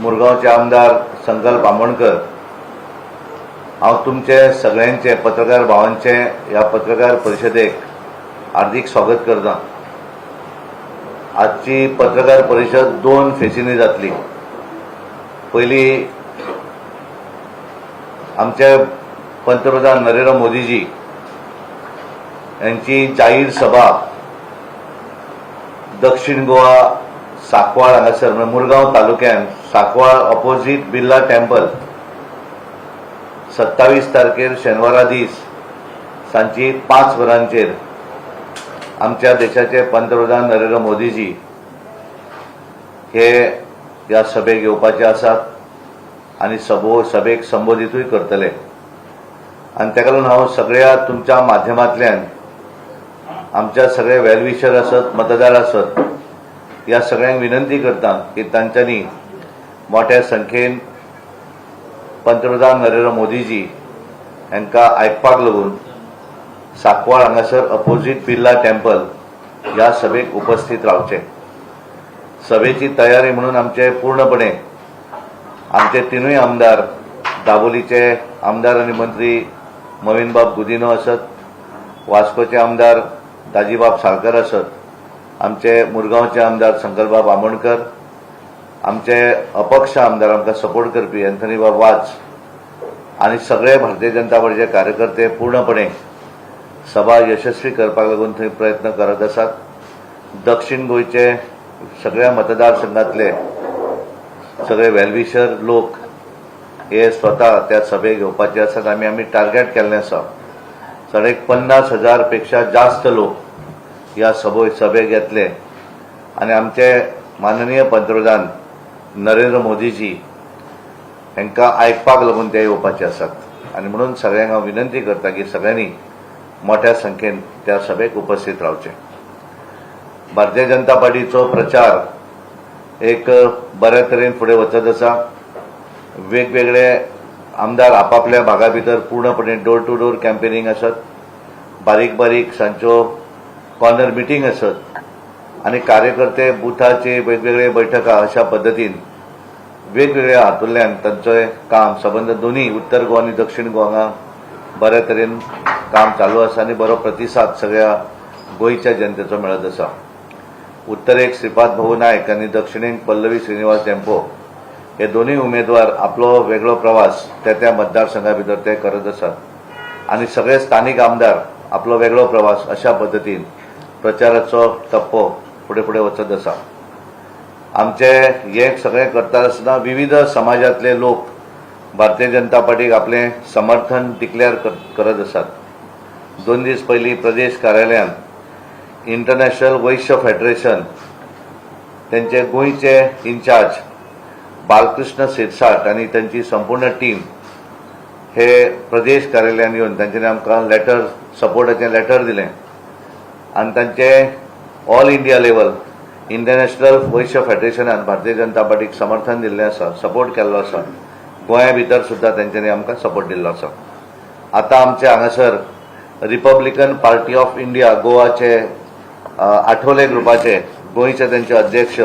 मुरगांवचे आमदार संकल्प आमोणकर हांव तुमचे सगळ्यांचे पत्रकार भावांचे ह्या पत्रकार परिशदेक हार्दिक स्वागत करता. आजची पत्रकार परिशद दोन फेसींनी जातली. पयली आमचे पंतप्रधान नरेंद्र मोदीजी यांची जाहीर सभा दक्षिण गोवा साकवाळ हांगासर म्हणजे मुरगांव तालुक्यात सांकवाळ ऑपोजीट बिर्ला टेम्पल सत्तावीस तारखेर शेनवारा दीस सांची पांच वरांचेर आमच्या देशाचे पंतप्रधान नरेंद्र मोदीजी हे ह्या सभेक येवपाचे आसात आनी सभो सभेक संबोधितूय करतले. आनी ताका लागून हांव सगळ्या तुमच्या माध्यमांतल्यान आमच्या सगळे वेलविशर आसत मतदार आसत ह्या सगळ्यांक विनंती करता की तांच्यांनी मोठ्या संख्येन पंतप्रधान नरेंद्र मोदीजी हांकां आयकपाक लागून साकवाळ हांगासर अपोजीट बिर्ला टेम्पल ह्या सभेक उपस्थित रावचे. सभेची तयारी म्हणून आमचे पूर्णपणे आमचे तिनूय आमदार दाबोलीचे आमदार आनी मंत्री मवीनबाब गुदिनो आसत वास्कोचे आमदार दाजीबाब साळकर आसत आमचे मुरगांवचे आमदार संकल्पबाब आमोणकर आमचे अपक्ष आमदार आमकां सपोर्ट करपी एंथनीबाब वाज आनी सगळे भारतीय जनता पार्टीचे कार्यकर्ते पूर्णपणे सभा यशस्वी करपाक लागून थंय प्रयत्न करत आसात दक्षिण गोंयचे सगळ्या मतदारसंघातले सगळे वेलविशर लोक हे स्वता त्या सभेक घेवपाचे आसात आमी आमी टार्गेट केल्लें आसा साडे पन्नास हजारपेक्षा जास्त लोक ह्या सभो सभेक येतले आनी आमचे माननीय पंतप्रधान नरेंद्र मोदीजी हांकां आयकपाक लागून ते येवपाचे आसात. आनी म्हणून सगळ्यांक हांव विनंती करता की सगळ्यांनी मोठ्या संख्येन त्या सभेक उपस्थित रावचे. भारतीय जनता पार्टीचो प्रचार एक बऱ्या तरेन फुडें वचत आसा. वेगवेगळे आमदार आपापल्या भागा भितर पूर्णपणे डोर टू डोर कॅम्पेनींग आसत. बारीक बारीक सांच्यो कॉर्नर मिटींग आसत. आनी कार्यकर्ते बुथाचे वेगवेगळे बैठका अशा पद्दतीन वेगवेगळ्या हातूंतल्यान तांचें काम. संबंद दोन्ही उत्तर गोवा आनी दक्षिण गोवा बऱ्या तरेन काम चालू आसा आनी बरो प्रतिसाद सगळ्या गोंयच्या जनतेचो मेळत आसा. उत्तरेक श्रीपाद भाऊ नायक आनी दक्षिणेक पल्लवी श्रीनिवास टेम्पो हे दोन्ही उमेदवार आपलो वेगळो प्रवास त्या त्या मतदारसंघा भितर ते करत आसात. आनी सगळे स्थानीक आमदार आपलो वेगळो प्रवास अशा पद्दतीन प्रचाराचो टप्पो फुडें फुडें वचत आसा आमचे हे सगळें करता आसतना विविध समाजातले लोक भारतीय जनता पार्टीक आपलें समर्थन डिक्लेअर करत आसात दोन दीस पयलीं प्रदेश कार्यालयान इंटरनॅशनल वैश्य फेडरेशन त्यांचे गोंयचे इन्चार्ज बालकृष्ण सिरसाट आनी तांची संपूर्ण टीम हे प्रदेश कार्यालयान येवन तांच्यानी आमकां लेटर सपोर्टाचें लेटर दिलें. आनी तांचे ऑल इंडिया लेवल इंटरनॅशनल वैश्य फेडरेशनान भारतीय जनता पार्टीक समर्थन दिल्लें आसा सपोर्ट केल्लो आसा गोंया भितर सुद्दां तेंच्यांनी आमकां सपोर्ट दिल्लो आसा आतां आमचे हांगासर रिपब्लिकन पार्टी ऑफ इंडिया गोवाचे आठवले ग्रुपाचे गोंयचे तेंचे अध्यक्ष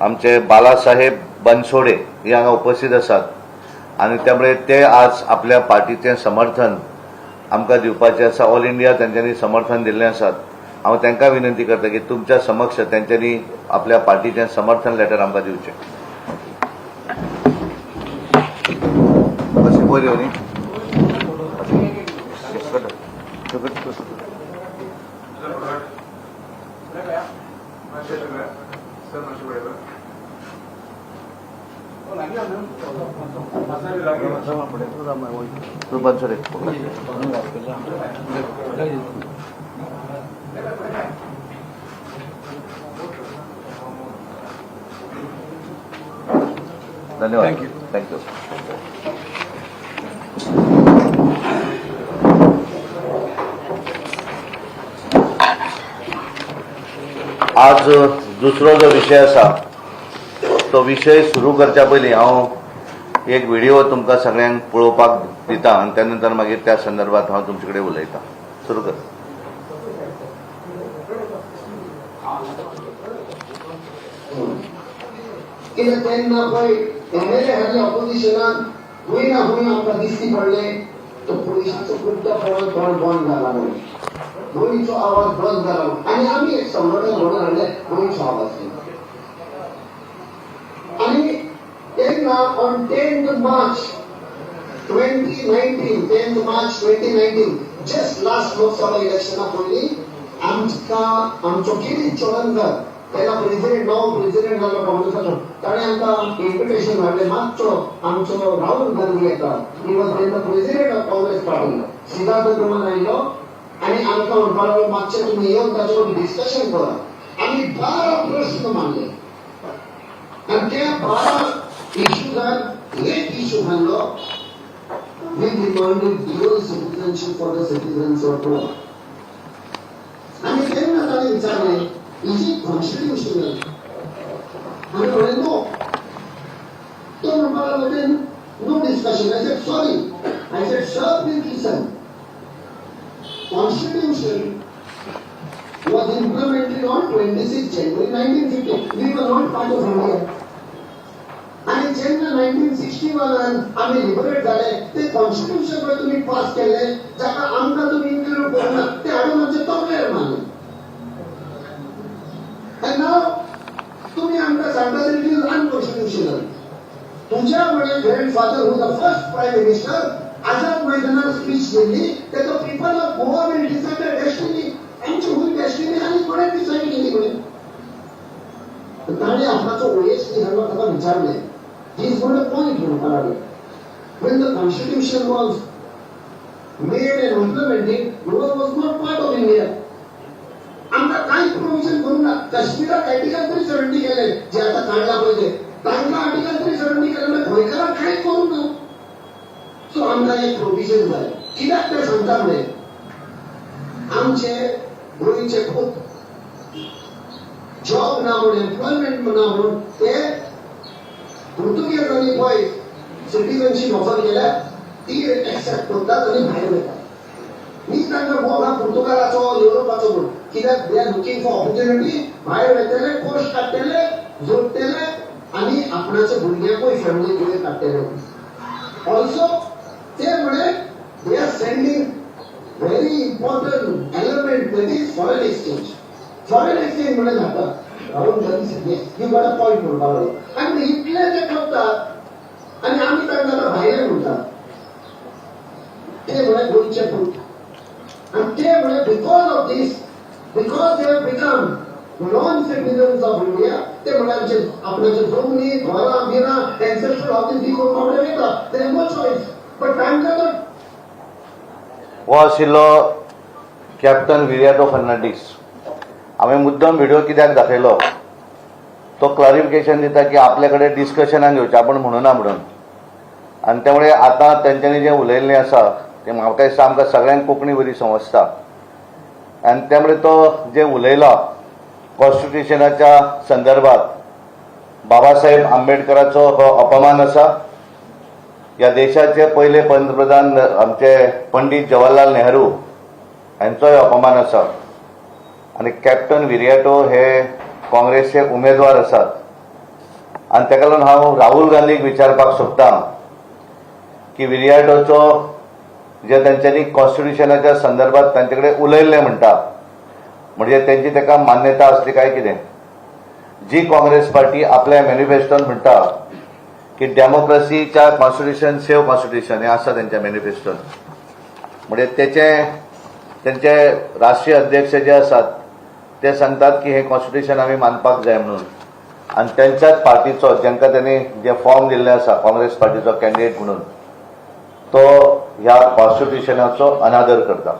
आमचे बालासाहेब बनसोडे हे हांगा उपस्थित आसात आनी त्यामुळे ते आज आपल्या पार्टीचें समर्थन आमकां दिवपाचें आसा ऑल इंडिया तेंच्यांनी समर्थन दिल्लें आसात हांव तांकां विनंती करता की तुमच्या समक्ष तांच्यांनी आपल्या पार्टीचें समर्थन लेटर आमकां दिवचें कशें बऱ्यो न्ही धन्यवाद. Thank you. थँक्यू आज दुसरो जो विशय आसा तो विशय सुरू करच्या पयलीं हांव एक व्हिडिओ तुमकां सगळ्यांक पळोवपाक दिता आनी त्या नंतर मागीर त्या संदर्भात हांव तुमचे कडेन उलयतां. सुरू कर. कित्याक तेन्ना पळय एम एल ए हाडले ऑपोजिशनान खंय ना खंय आमकां दिश्टी पडले तो पुलिसाचो कुट्ट पळोवन तोंड बंद जाला म्हणून गोंयचो आवाज बंद जाला म्हणून. आनी आमी एक संघटन म्हणून हाडले गोंयचो आवाज केलो. आणि तेन्ना on tenth March 2019 10th March 2019 just last Lok इलेक्शना पयलीं आमकां आमचो किरीट चोडणकर तेन्ना प्रेसिडेंट नवो प्रेसिडेंट जालो काँग्रेसाचो ताणें आमकां इन्विटेशन धाडलें मातसो आमचो राहुल गांधी येता ही वॉज तेन्ना प्रेसिडेंट ऑफ काँग्रेस आयलो आनी आमकां म्हणपाक लागलो मातशें तुमी येवन डिस्कशन करा. आम्ही बारा प्रश्न मांडले. आणि त्या बारा इश्यूजात एक इश्यू मानलो we demanded dual citizenship for the citizens of Goa. आणि तेन्ना ताणें विचारलें इज इट कॉन्स्टिट्युशनल आमी म्हणलें नो तो म्हणपाक लागलो then no discussion I said sorry I said sir please listen constitution was implemented on 26 January 1950. We were not part of India. आणि जेन्ना नायन्टीन सिक्स्टी वनान आमी लिबरेट जाले ते कॉन्स्टिट्यूशन पळय तुमी पास केले जाका आमकां तुमी इंक्लूड करना ते हाडून आमचे तकलेर मारले And तुम्ही आमकां सांगता इट इज अनकॉन्स्टिट्युशनल तुमच्या म्हणे grandfather who the first prime minister Azad मैदानार स्पीच दिली. त्याचं people of Goa will decide destiny आमची हुई डेस्टिनी आणि कोणें डिसाइड केली म्हणे ताणे आपणाचो ओएस हाडलो ताका विचारले he is got a point म्हणपाक लागले when the constitution was made and implemented Goa was not part of India. आमकां कांय प्रोविजन करूंक ना काश्मीराक आर्टिकल थ्री सेव्हन्टी केले जे आतां काडला पळय ते तांकां आर्टिकल थ्री सेव्हन्टी केले म्हणजे गोंयकारांक कांय करूंक ना सो आमकां एक प्रोविजन जाय कित्याक ते सांगता म्हणे आमचे गोंयचे खूब जॉब ना म्हणून एम्प्लॉयमेंट ना म्हणून ते पुर्तुगेजांनी पळय सिटीजनशीप ऑफर केल्या ती एक्सेप्ट करतात आनी भायर वयतात मी तांकां मोग हा पुर्तुगालाचो युरोपाचो म्हणून कित्याक they are looking for opportunity भायर वयतले पोस्ट काडटले जोडटले आनी आपणाच्या भुरग्यांकूय फॅमिली कडेन काडटले ऑल्सो ते म्हणे they are sending very important element that is foreign exchange foreign exchange म्हणे जाता राहुल गांधी सांगले यू गॉट अ पॉइंट म्हणपाक लागलो आनी इतले ते करतात आनी आमी तांकां आतां भायले म्हणटात ते म्हणे गोंयचे पूत आनी ते म्हणे because of this because they have become non citizens of India ते म्हणे आमचे आपणाचे जमनी घरां बिरां एन्सेस्ट्रल ऑफिस बी करून बाबडे वयता they have no choice but तांकां तर हो आशिल्लो कॅप्टन विरियाटो फर्नांडीस हांवें मुद्दम व्हिडिओ कित्याक दाखयलो? तो क्लॅरिफिकेशन दिता की आपल्या कडेन डिस्कशनाक घेवचें आपण म्हणूना म्हणून. आनी त्यामुळे आतां तेंच्यांनी जें उलयल्लें आसा ते म्हाका दिसता आमकां सगळ्यांक कोंकणी बरी समजता. आनी त्यामुळे तो जे उलयला कॉन्स्टिट्युशनाच्या संदर्भात बाबासाहेब आंबेडकराचो हो अपमान आसा ह्या देशाचे पयले पंतप्रधान आमचे पंडीत जवाहरलाल नेहरू हांचोय अपमान आसा आनी कॅप्टन विरियाटो हे काँग्रेसचे उमेदवार आसात आनी ताका लागून हांव राहुल गांधीक विचारपाक सोदतां की विरियाटोचो जे तांच्यांनी कॉन्स्टिट्युशनाच्या संदर्भात तांचे कडेन उलयल्लें म्हणटा म्हणजे तेंची ताका मान्यता आसली काय कितें जी काँग्रेस पार्टी आपल्या मॅनिफेस्टोन म्हणटा की डेमोक्रेसीच्या कॉन्स्टिट्युशन सेव कॉन्स्टिट्युशन हे आसा त्यांच्या मॅनिफेस्टोन म्हणजे त्याचे त्यांचे राष्ट्रीय अध्यक्ष जे आसात ते सांगतात की हे कॉन्स्टिट्युशन आम्ही मानपाक जाय म्हणून. आणि त्यांच्याच पार्टीचो जांकां त्यांनी जे फॉर्म दिल्ले आसा काँग्रेस पार्टीचो कॅन्डिडेट म्हणून तो ह्या कॉन्स्टिट्युशनाचो अनादर करता.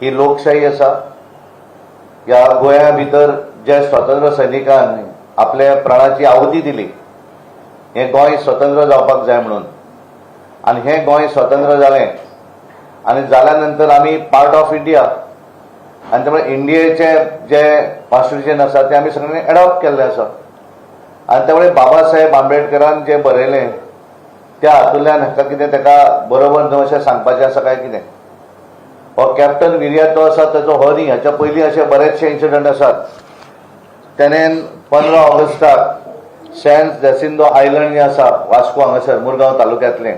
ही लोकशाही आसा ह्या गोंया भितर जे स्वतंत्र सैनिकान आपल्या प्राणाची आहुती दिली हे गोंय स्वतंत्र जावपाक जाय म्हणून. आनी हें गोंय स्वतंत्र जालें. आनी जाल्या नंतर आमी पार्ट ऑफ इंडिया आनी त्यामुळे इंडियेचे जे कॉन्स्टिट्युशन आसा ते आमी सगळ्यांनी एडॉप्ट केल्लें आसा आनी त्यामुळे बाबासाहेब आंबेडकरान जें बरयलें त्या हातूंतल्यान हाका कितें ताका बरोबर न्हू अशें सांगपाचें आसा काय कितें हो कॅप्टन विरियाटो आसा ताचो हो न्ही हाच्या पयलीं अशे बरेचशे इन्सिडंट आसात तेणेन पंदरा ऑगस्टाक सेंट जॅसिंदो आयलंड जे आसा वास्को हांगासर मुरगांव तालुक्यांतलें.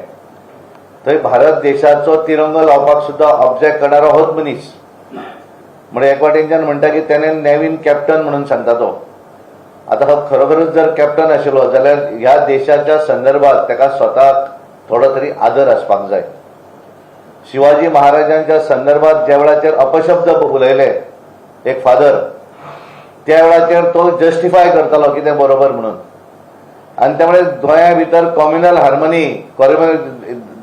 थंय भारत देशाचो तिरंगो लावपाक सुद्दां ऑब्जेक्ट करणारो होच मनीस. म्हणजे एक वाटेनच्यान म्हणटा की तेणें नवीन कॅप्टन म्हणून सांगता तो हो. आतां हो खरोखरच जर कॅप्टन आशिल्लो जाल्यार ह्या देशाच्या संदर्भात ताका स्वताक थोडो तरी आदर आसपाक जाय. शिवाजी महाराजांच्या संदर्भात ज्या वेळाचेर अपशब्द उलयले एक फादर त्या वेळाचेर तो जस्टिफाय करतालो कितें बरोबर म्हणून. आनी त्यामुळे गोंया भितर कॉम्युनल हार्मनी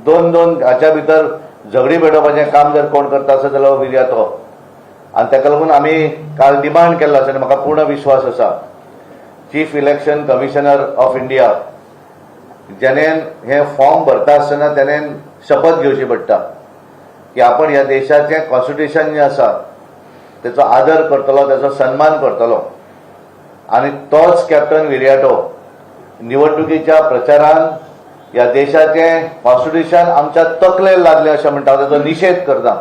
दोन दोन हाच्या भितर झगडी पेटोवपाचें काम जर कोण करता आसत जाल्यार हो. विर्या तो आनी ताका लागून आमी काल डिमांड केल्लो आसा आनी म्हाका पूर्ण विश्वास आसा chief election commissioner of India. जेणेन हे फॉर्म भरता आसतना तेणेन शपथ घेवची पडटा की आपण ह्या देशाचें कॉन्स्टिट्युशन जें आसा तेचो आदर करतलो त्याचो सन्मान करतलो. आनी तोच कॅप्टन विरियाटो हो, निवडणुकीच्या प्रचारान ह्या देशाचें कॉन्स्टिट्युशन आमच्या तकलेर लागले अशें म्हणटा ताचो निशेध करता.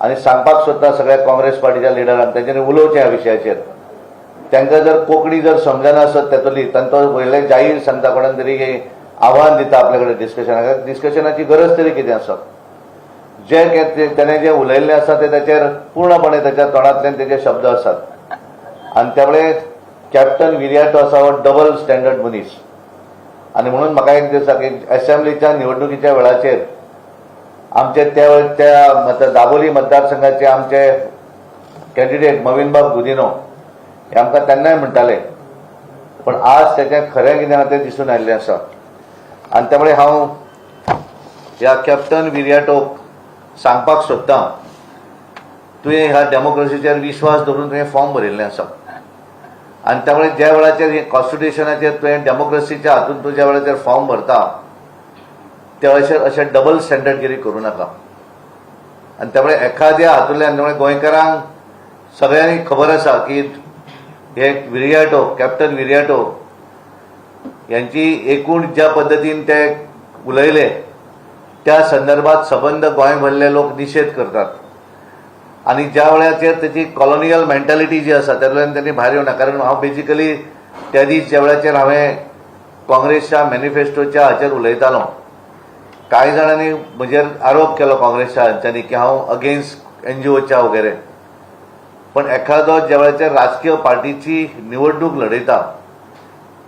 आनी सांगपाक सोदता सगळ्या काँग्रेस पार्टीच्या लिडरांक तेंच्यांनी उलोवचें ह्या विशयाचेर तांकां जर कोंकणी जर समजना आसत तेतुली तांचो वयले जाहीर सांगता कोणाक तरी आव्हान दिता आपल्या कडेन डिस्कशनाक डिस्कशनाची गरज तरी कितें आसा जे ताणें जें उलयल्लें आसा तें ताचेर पूर्णपणे ताच्या तोंडांतल्यान तेजे शब्द आसात आनी त्यामुळे कॅप्टन विरियाटो आसा हो डबल स्टँडर्ड मनीस. आनी म्हणून म्हाका एक दिसता की असेंब्लीच्या निवडणुकीच्या वेळाचेर आमचे त्या वेळ त्या दाबोली मतदारसंघाचे आमचे कॅन्डिडेट मविनबाब गुदिनो हे आमकां तेन्नाय म्हणटाले पण आज तेचें खरें कितें आहा तें दिसून आयिल्लें आसा. आनी त्यामुळे हांव ह्या कॅप्टन विर्याटोक सांगपाक सोदतां तुवें ह्या डेमोक्रेसीचेर विश्वास दवरून तुवें फॉर्म भरिल्लें आसा. आनी त्यामुळे ज्या वेळाचेर हे कॉन्स्टिट्युशनाचेर तुवें डेमोक्रेसीच्या हातून तूं ज्या वेळाचेर फॉर्म भरता त्या वेळाचेर अशें डबल स्टँडर्डगिरी करूं नाका. आनी त्यामुळे एखाद्या हातूंतल्यान त्यामुळे गोंयकारांक सगळ्यांनी खबर आसा की हे विरियाटो कॅप्टन विरियाटो यांची एकूण ज्या पद्दतीन ते उलयले त्या संदर्भात सबंद गोंय भरले लोक निशेध करतात. आणि ज्या वेळाचेर त्याची कॉलोनियल मेंटॅलिटी जी आसा त्यातल्यान त्यांनी भायर येवना कारण हांव बेजिकली त्या दीस ज्या वेळाचेर हांवें काँग्रेसच्या मॅनिफेस्टोच्या हाचेर उलयतालो. कांय जाणांनी म्हजेर आरोप केलो काँग्रेसच्या हांच्यानी की हांव अगेन्स्ट एनजीओच्या वगैरे. पण एखादो ज्या वेळाचेर राजकीय पार्टीची निवडणूक लढयता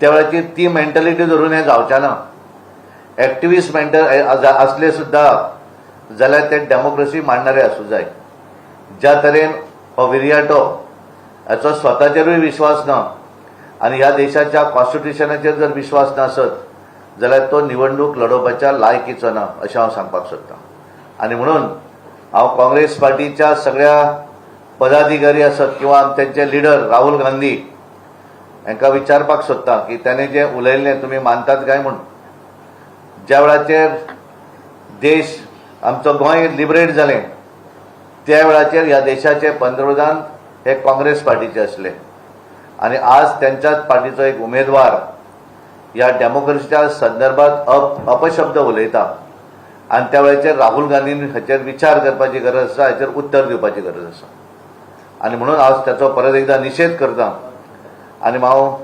त्या ती मेंटॅलिटी धरून हें जावचें ना मेंटल असले सुद्दां जाल्यार ते डेमोक्रेसी मांडणारे आसूं जाय. ज्या तरेन हो विर्याटो हाचो स्वताचेरूय विश्वास ना आनी ह्या देशाच्या कॉन्स्टिट्युशनाचेर जर विश्वास नासत जाल्यार तो निवडणूक लडोवपाच्या लायकीचो ना अशें हांव सांगपाक सोदतां आनी म्हणून हांव काँग्रेस पार्टीच्या सगळ्या पदाधिकारी आसत किंवा त्यांचे लिडर राहुल गांधी हांकां विचारपाक सोदता की ताणें जें उलयल्लें तुमी मानतात काय म्हूण ज्या वेळाचेर देश आमचो गोंय लिबरेट जालें त्या वेळाचेर ह्या देशाचे पंतप्रधान हे काँग्रेस पार्टीचे आसले आनी आज त्यांच्याच पार्टीचो एक उमेदवार ह्या डेमोक्रेसीच्या संदर्भात अप अपशब्द उलयता. आनी त्या वेळाचेर राहुल गांधीन हाचेर विचार करपाची गरज आसा हाचेर उत्तर दिवपाची गरज आसा आनी म्हणून आज त्याचो परत एकदा निशेध करता. आनी हांव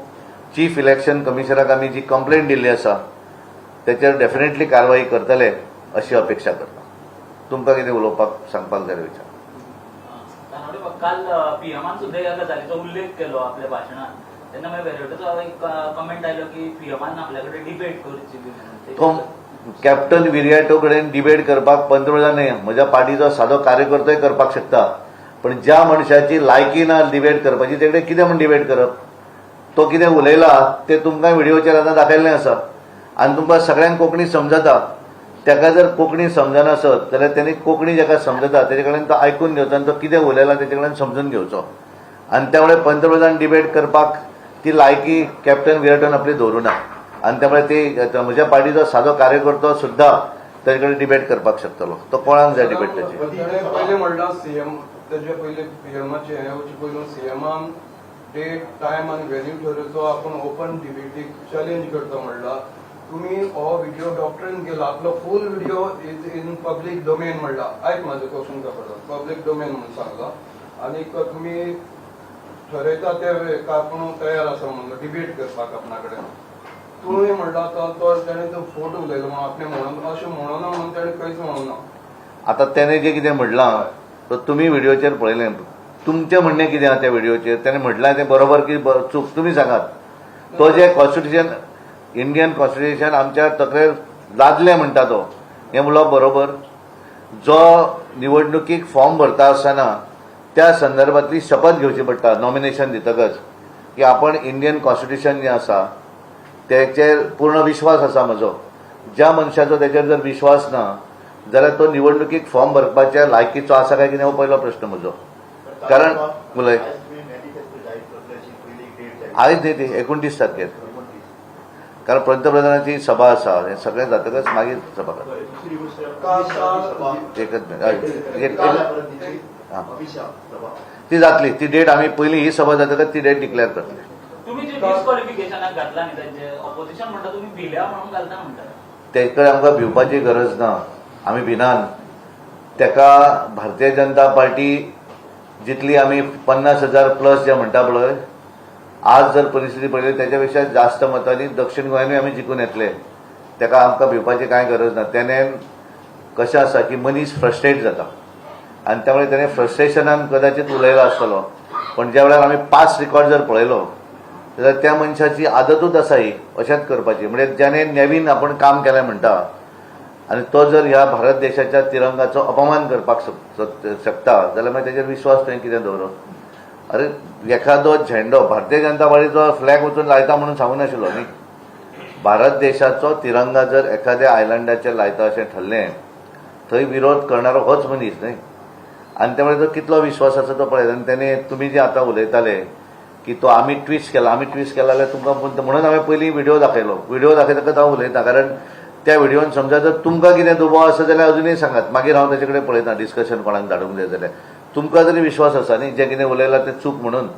चीफ इलेक्शन कमिशनराक आमी जी कंप्लेंट दिल्ली आसा तेचेर डेफिनेटली कारवाई करतले अशी अपेक्षा करता. तुमकां कितें उलोवपाक सांगपाक जाय विचार? तानवडे बघ, काल पीएमान सुद्धा या गजालीचा उल्लेख केलो आपल्या भाषणात. तेन्ना मागीर वेरेवटेचो एक कमेंट आयलो की पीएमान आपल्याकडे डिबेट करची बी म्हणून. तो कॅप्टन विरियाटो कडेन डिबेट करपाक पंतप्रधान म्हज्या पार्टीचो सादो कार्यकर्तोय करपाक शकता. पण ज्या मनशाची लायकी ना डिबेट करपाची तेकडे कितें म्हण डिबेट करप तो कितें उलयला ते तुमकां व्हिडिओचेर आतां दाखयल्लें आसा आनी तुमकां सगळ्यांक कोंकणी समजता. ताका जर कोंकणी समजना आसत जाल्यार तेणी कोंकणी जाका समजता तेजे कडेन तो आयकून घेवचो आनी तो कितें उलयला तेजे कडेन समजून घेवचो. आनी त्यामुळे पंतप्रधान डिबेट करपाक ती लायकी कॅप्टन विराटन आपली दवरुना आनी त्यामुळे ती म्हज्या पार्टीचो सादो कार्यकर्तो सुद्दां तेजे कडेन डिबेट करपाक शकतलो. तो कोणाक जाय डिबेट त्याची? ताणें पयलें म्हणलां तेजे पयलीं हे वचे पयलू सीएमान डेट टायम आनी वेन्यू ठरयचो आपूण ओपन डिबेटीक चॅलेंज करता म्हणला. तुमी हो व्हिडिओ डॉक्टरीन केला आपलो full video is in public domain म्हणला. आयक माझं क्वेश्चन काय पब्लीक डोमेन म्हणून सांगला आणि तुमी ठरयता ते वेळेक तयार आसा म्हणलो डिबेट करपाक आपणा कडेन तुमी म्हणला तो तो त्याने तो फोट उलयलो म्हणून आपणे म्हणून अशें म्हणून ना म्हणून त्याने खंयच म्हणून ना. आता त्याने जे कितें म्हणलां तो तुमी व्हिडिओचेर पळयलें तुमचें म्हणणें कितें आहा त्या व्हिडिओचेर ताणें म्हटलां तें बरोबर की चूक? तुमी सांगात तो जे कॉन्स्टिट्युशन इंडियन कॉन्स्टिट्युशन आमच्या तकलेर लादलें म्हणटा तो हें म्हणलो बरोबर. जो निवडणुकीक फॉर्म भरता आसतना त्या संदर्भातली शपथ घेवची पडटा नॉमिनेशन दितकच. की आपण इंडियन कॉन्स्टिट्युशन जें आसा तेचेर पूर्ण विश्वास आसा म्हजो. ज्या मनशाचो तेचेर जर विश्वास ना जाल्यार तो निवडणुकीक फॉर्म भरपाच्या लायकीचो आसा काय कितें हो पयलो प्रश्न म्हजो कारण उलय आयज न्ही ती एकुणतीस तारखेर कारण पंतप्रधानाची सभा आसा हें सगळें जातकच मागीर सभा. एकच मिनिट. ती जातली ती डेट आमी पयली ही सभा जातकच ती डेट डिक्लेअर करतली. तेकडे आमकां भिवपाची गरज ना. आमी भिनान तेका भारतीय जनता पार्टी जितली आमी पन्नास हजार प्लस जे म्हणटा पळय आज जर परिस्थिती पळयली त्याच्या पेक्षा जास्त मतांनी दक्षिण गोंयानूय आमी जिखून येतले तेका आमकां भिवपाची कांय गरज ना. तेणे कशें आसा की मनीस फ्रस्ट्रेट जाता. आनी त्यामुळे त्याने फ्रस्ट्रेशनान कदाचित उलयलो आसतलो पण ज्या वेळार आमी पास्ट रिकॉर्ड जर पळयलो जाल्यार त्या मनशाची आदतूच आसा ही अशेंच करपाची. म्हणजे ज्याने नवीन आपण काम केलें म्हणटा आनी तो जर ह्या भारत देशाच्या तिरंगाचो अपमान करपाक शकता जाल्यार मागीर तेजेर विश्वास थंय कितें दवरप? अरे एखादो झेंडो भारतीय जनता पार्टीचो फ्लॅग वचून लायता म्हणून सांगू नाशिल्लो न्ही. भारत देशाचो तिरंगा जर एखाद्या आयलंडाचेर लायता अशें ठरलें थंय विरोध करणारो होच मनीस न्ही. आनी त्यामुळे तो कितलो विश्वास आसा तो पळयत. आनी त्याने तुमी जे आतां उलयताले की तो आमी ट्विस्ट केला आमी ट्विस्ट केला जाल्यार तुमकां म्हणून हांवें पयलीं व्हिडिओ दाखयलो. व्हिडिओ दाखयतकच हांव उलयतां कारण त्या व्हिडिओन समजा जर तुमकां कितें दुबाव आसा जाल्यार अजुनूय सांगात. मागीर हांव ताचे कडेन पळयता डिस्कशन कोणाक धाडूंक जाय जाल्यार. तुमकां जरी विश्वास आसा न्ही जें कितें उलयलां तें चूक म्हणून.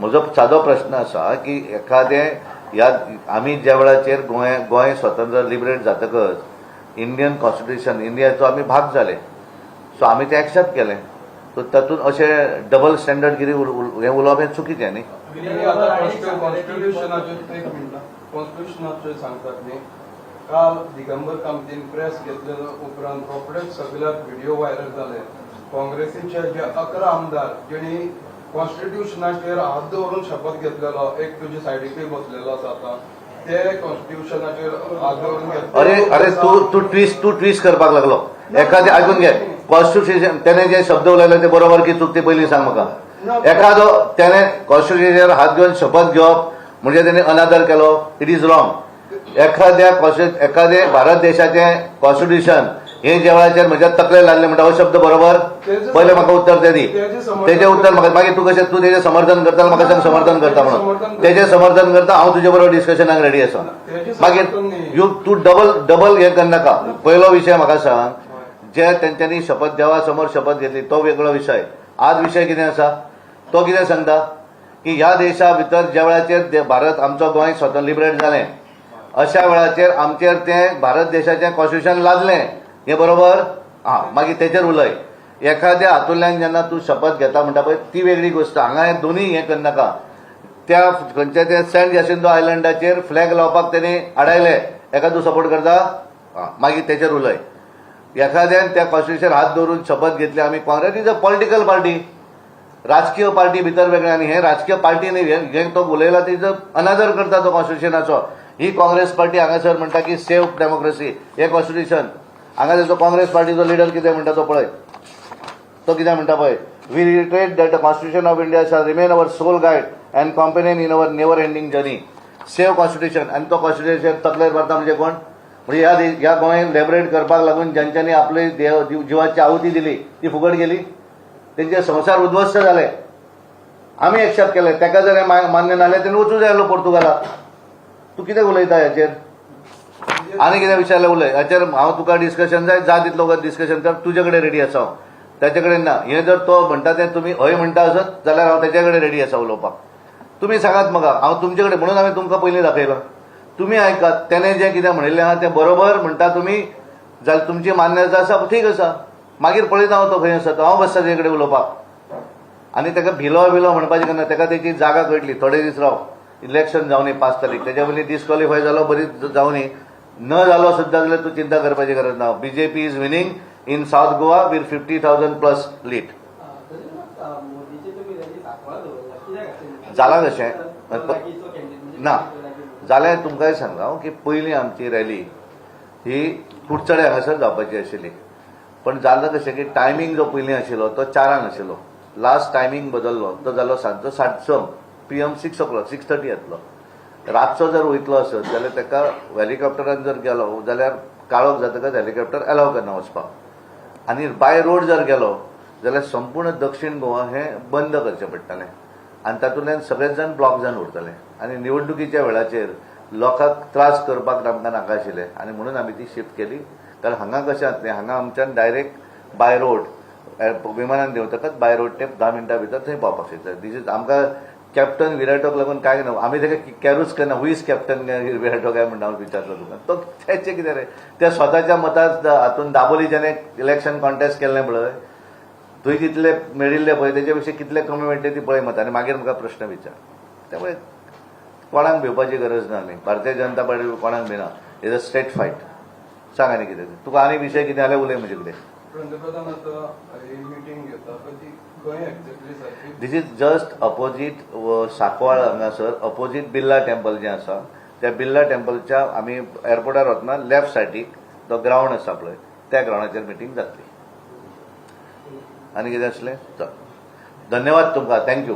म्हजो सादो प्रश्न आसा की एखादें ह्या आमी ज्या वेळाचेर गोंय गोंय स्वतंत्र लिबरेट जातकच इंडियन कॉन्स्टिट्युशन इंडियाचो आमी भाग जाले. सो आमी तें एक्सेप्ट केलें. सो तातूंत अशें डबल स्टँडर्ड कितें हें उलोवप हें चुकीचें न्ही? तुम्ही सांगतात न्ही काल दिगंबर कामतीन प्रेस घेतलेलो उपरांत रोखडेच सगळ्याक व्हिडिओ व्हायरल जाले काँग्रेसीचे जे अकरा आमदार जेणी कॉन्स्टिट्युशनाचेर हात दवरून शपथ घेतलेलो एक तुजे सायडीकूय बसलेलो आसा आता ते कॉन्स्टिट्युशनाचेर हात दवरून घेतले अरे अरे तू तू ट्विस्ट तू ट्विस्ट करपाक लागलो. एखादें आयकून घे. कॉन्स्टिट्युशन त्याने जे शब्द उलयले ते बरोबर की चूक ते पयलीं सांग म्हाका एखादो त्याने कॉन्स्टिट्युशनाचेर हात घेवन शपथ घेवप म्हणजे त्याने अनादर केलो इट इज रॉंग एखाद्या कॉन्स्टिट्यु एखादे भारत देशाचें कॉन्स्टिट्युशन हे ज्या वेळाचेर म्हज्या तकले लागले म्हणटा हो शब्द बरोबर? पहिले म्हाका उत्तर ते. दी तेजें समर्थन- तेजें उत्तर म्हाका मागीर तू कशें तू तेजें समर्थन करता म्हाका सांग समर्थन करता म्हणून. तेजें समर्थन करता हांव तुजे बरोबर डिस्कशनाक रेडी आसा तेजें मागीर. यू तू डबल डबल हे करनाका पयलो विशय म्हाका सांग. जे तेंच्यांनी शपथ देवा समोर शपथ घेतली तो वेगळो विशय आज विशय कितें आसा तो कितें सांगता? की ह्या देशा भितर ज्या वेळाचेर भारत आमचो गोंय स्वतंत्र लिबरेट जालें अशा वेळाचेर आमचेर तें भारत देशाचें कॉन्स्टिट्युशन लादलें. हे बरोबर? हा मागीर तेचेर उलय. एखाद्या हातूंतल्यान जेन्ना तूं शपथ घेता म्हणटा पळय ती वेगळी गोश्ट हांगा हे दोनूय हें करनाका त्या खंयच्या ते सेंट जॅसिंदो आयलंडाचेर फ्लॅग लावपाक तेणी आडायले. एका तूं सपोर्ट करता? हा, मागीर तेचेर उलय. एखाद्यान त्या कॉन्स्टिट्युशन हात दवरून शपथ घेतली आमी Congress is a political party राजकीय पार्टी भितर वेगळे आनी हे राजकीय पार्टी न्ही हे- हे तो उलयला तेजो अनादर करता तो कॉन्स्टिट्युशनाचो ही काँग्रेस पार्टी हांगासर म्हणटा की सेव डेमोक्रेसी हे कॉन्स्टिट्युशन हांगा तेजो काँग्रेस पार्टीचो लिडर कितें म्हणटा तो पळय. तो कितें म्हणटा पळय. We reiterate that the constitution of India shall remain our sole guide and companion in our never ending journey save constitution आनी तो कॉन्स्टिट्युशन तकलेर मारता म्हणजे कोण? म्हणजे ह्या ह्या गोंय लेबरेट करपाक लागून ज्यांच्यांनी आपली देव जिवाची आहुती दिली ती फुकट गेली. तेंचे संसार उद्ध्वस्त जाले आमी एक्सेप्ट केले तेका जर मान्य नाले तेन्ना वचूं जाय आसलो पोर्तुगालाक तूं कितें उलयता हेचेर आनी कितें विचारलें उलय हाचेर हांव तुका डिस्कशन जाय जा तितलो वगत डिस्कशन कर तुजे कडेन रेडी आसा हांव ताचे कडेन ना हें जर तो म्हणटा तें तुमी हय म्हणटा आसत जाल्यार हांव तेच्या कडेन रेडी आसा उलोवपाक तुमी सांगात म्हाका हांव तुमचे कडेन म्हणून हांवें तुमकां पयलीं दाखयलां तुमी आयकात तेणें जें कितें म्हणिल्लें आहा तें बरोबर म्हणटा तुमी जाल्यार तुमची मान्यता आसा ठीक आसा मागीर पळयता हांव तो खंय आसा तो हांव बसता तेजे कडेन उलोवपाक. आनी ताका भिलो बिलो म्हणपाचें केन्ना ताका तेची जागा कळटली थोडे दीस राव. इलेक्शन जावनी पाच तारीख त्याच्या पयलीं डिस्क्वॉलिफाय जालो बरी जावनी न जालो सुद्दां जाल्यार तूं चिंता करपाची गरज ना BJP is winning in south Goa with fifty thousand plus lead जालां कशें? ना. जालें तुमकांय सांगता हांव की पयलीं आमची रॅली ही कुडचडे हांगासर जावपाची आशिल्ली. पण जालां कशें की टायमींग जो पयलीं आशिल्लो तो चारांक आशिल्लो. लास्ट टायमींग बदललो तो जालो सांजचो सातसंक P M six o'clock six thirty येतलो. रातचो जर वयतलो आसत जाल्यार ताका हॅलिकॉप्टरान जर गेलो जाल्यार काळोख जातकच हॅलिकॉप्टर अलाव करना वचपाक आनी बाय रोड जर गेलो जाल्यार संपूर्ण दक्षिण गोवा हें बंद करचें पडटलें आनी तातूंतल्यान सगळेच जाण ब्लॉक जावन उरतले आनी निवडणुकीच्या वेळाचेर लोकांक त्रास करपाक आमकां नाका आशिल्ले आनी म्हणून आमी ती शिफ्ट केली. कारण हांगा कशें जातलें हांगा आमच्यान डायरेक्ट बाय रोड विमानान देंवतकच बाय रोड ते धा मिनटां भितर थंय पावपाक शकता. दीस इज आमकां कॅप्टन विराटोक लागून काय ना आमी तेका कॅरूच करना हू इज कॅप्टन विराटो काय म्हणून हांव विचारलो तुका तो तेचें कितें रे? त्या स्वताच्या मतांत हातून दाबोली जेणे इलेक्शन कॉन्टेस्ट केल्लें पळय थंय जितले मेळिल्ले पळय तेचे विशीं कितले कमी मेळटले ती पळय मतां आनी मागीर म्हाका प्रश्न विचार. त्यामुळे कोणाक भिवपाची गरज ना आमी भारतीय जनता पार्टी कोणाक भिना इज अ स्ट्रेट फायट सांग आनी कितें तुका आनी विशय कितें जाल्यार उलय म्हजे कडेन पंतप्रधान मिटींग घेता दीस this is just opposite Sancoale हांगासर अपोजीट बिर्ला टेम्पल जें आसा त्या बिर्ला टेम्पलच्या आमी एअरपोर्टार वतना लेफ्ट सायडीक तो ग्रावंड आसा पळय त्या ग्रावंडाचेर मिटींग जातली आनी कितें आसलें चल. धन्यवाद तुमकां. थँक्यू